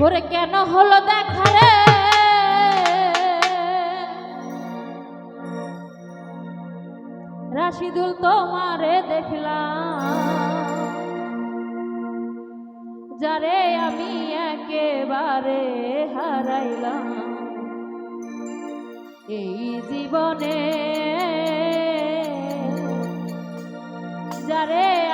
করে কেন হলো দেখা রে? রাশিদুল তোমারে দেখলাম যারে আমি একেবারে হারাইলাম। এই জীবনে যারে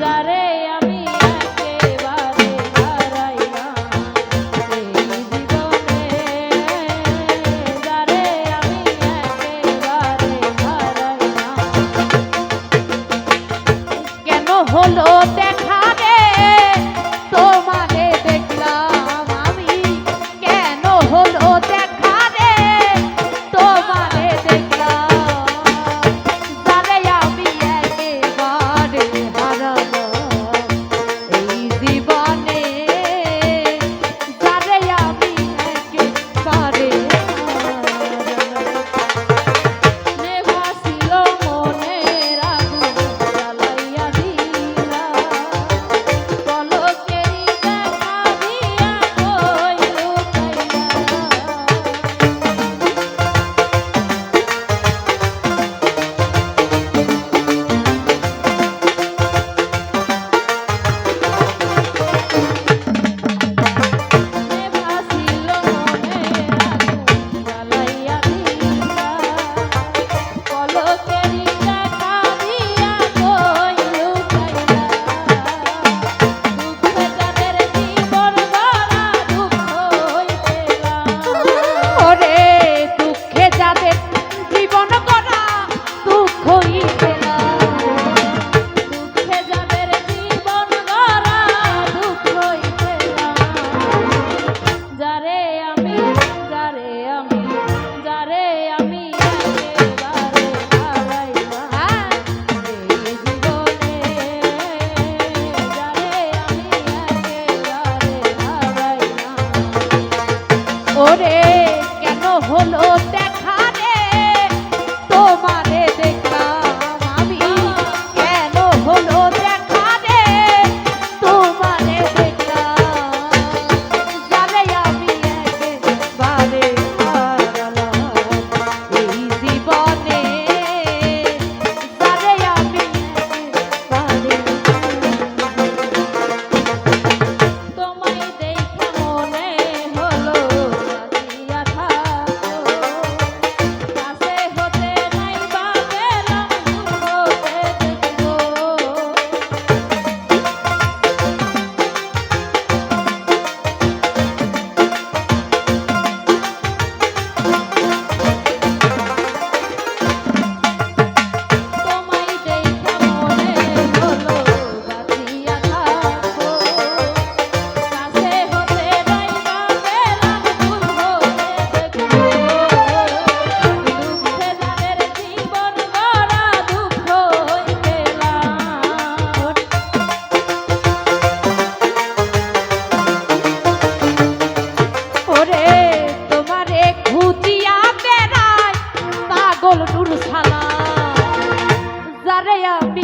যারে আমি একেবারে হারাই আমি একেবারে কেন হলো দেখ ওরে কেন হলো দেখ கரையாடி